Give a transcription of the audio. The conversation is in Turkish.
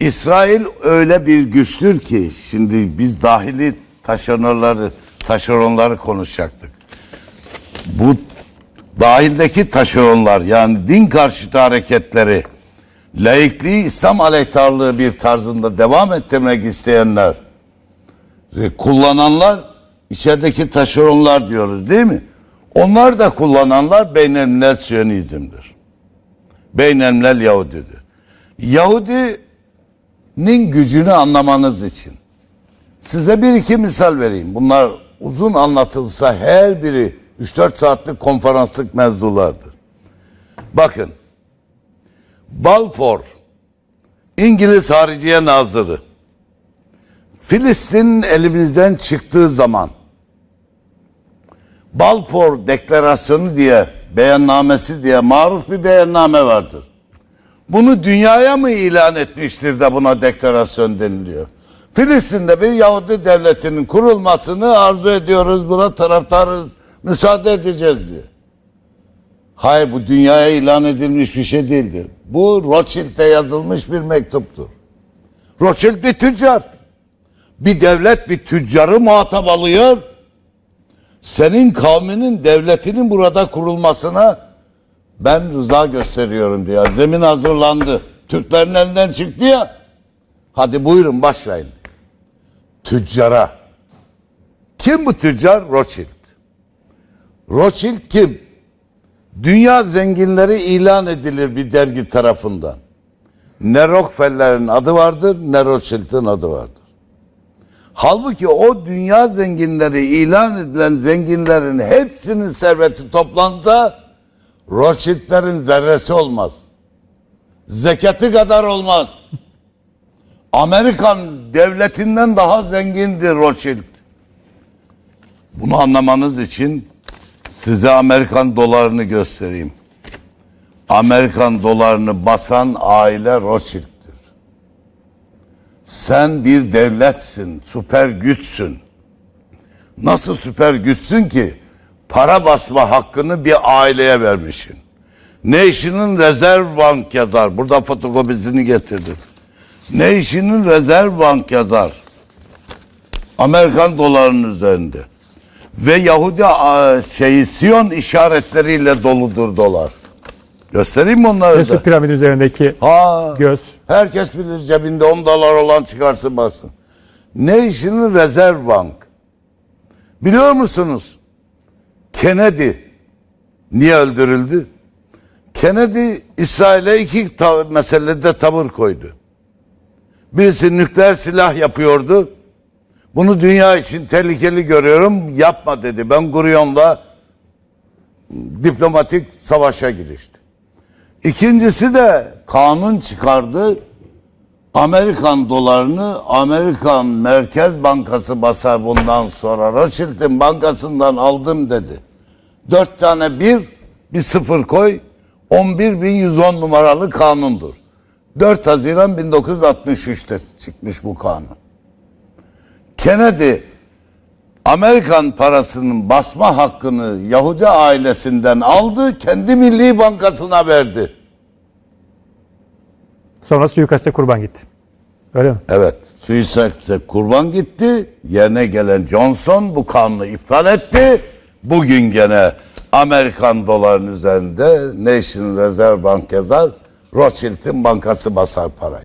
İsrail öyle bir güçtür ki şimdi biz dahili taşeronları taşeronları konuşacaktık. Bu dahildeki taşeronlar yani din karşıtı hareketleri laikliği İslam aleyhtarlığı bir tarzında devam ettirmek isteyenler kullananlar içerideki taşeronlar diyoruz değil mi? Onlar da kullananlar beynelmilel Siyonizm'dir. Beynelmilel Yahudidir. Yahudinin gücünü anlamanız için size bir iki misal vereyim. Bunlar uzun anlatılsa her biri 3-4 saatlik konferanslık mevzulardır. Bakın Balfour İngiliz Hariciye Nazırı Filistin elimizden çıktığı zaman Balfour Deklarasyonu diye beyannamesi diye maruf bir beyanname vardır. Bunu dünyaya mı ilan etmiştir de buna deklarasyon deniliyor? Filistin'de bir Yahudi devletinin kurulmasını arzu ediyoruz, buna taraftarız, müsaade edeceğiz diyor. Hayır bu dünyaya ilan edilmiş bir şey değildir. Bu Rothschild'e yazılmış bir mektuptur. Rothschild bir tüccar. Bir devlet bir tüccarı muhatap alıyor. Senin kavminin devletinin burada kurulmasına ben rıza gösteriyorum diyor. Zemin hazırlandı. Türklerin elinden çıktı ya. Hadi buyurun başlayın. Tüccara. Kim bu tüccar? Rothschild. Rothschild kim? Dünya zenginleri ilan edilir bir dergi tarafından. Ne Rockefeller'in adı vardır ne Rothschild'in adı vardır. Halbuki o dünya zenginleri ilan edilen zenginlerin hepsinin serveti toplansa Rothschild'lerin zerresi olmaz. Zekatı kadar olmaz. Amerikan devletinden daha zengindir Rothschild. Bunu anlamanız için size Amerikan dolarını göstereyim. Amerikan dolarını basan aile Rothschild'tir. Sen bir devletsin, süper güçsün. Nasıl süper güçsün ki para basma hakkını bir aileye vermişsin. Nation'ın Reserve Bank yazar. Burada fotokopisini getirdim. Nation'ın Reserve Bank yazar. Amerikan dolarının üzerinde. Ve Yahudi şeyi Siyon işaretleriyle doludur dolar. Göstereyim mi onları da? Mesut piramidin üzerindeki Ha. göz. Herkes bilir cebinde 10 dolar olan çıkarsın baksın. National Reserve Bank. Biliyor musunuz? Kennedy niye öldürüldü? Kennedy İsrail'e iki ta- meselede tavır koydu. Birisi nükleer silah yapıyordu. Bunu dünya için tehlikeli görüyorum. Yapma dedi. Ben Gurion'la diplomatik savaşa girişti. İkincisi de kanun çıkardı. Amerikan dolarını Amerikan Merkez Bankası basar bundan sonra. Rothschild'in bankasından aldım dedi. Dört tane bir, bir sıfır koy. 11.110 numaralı kanundur. 4 Haziran 1963'te çıkmış bu kanun. Kennedy Amerikan parasının basma hakkını Yahudi ailesinden aldı, kendi Milli Bankası'na verdi. Sonra suikaste kurban gitti. Öyle mi? Evet, suikaste kurban gitti. Yerine gelen Johnson bu kanunu iptal etti. Bugün gene Amerikan dolarının üzerinde National Reserve Bank yazar. Rothschild'in bankası basar parayı.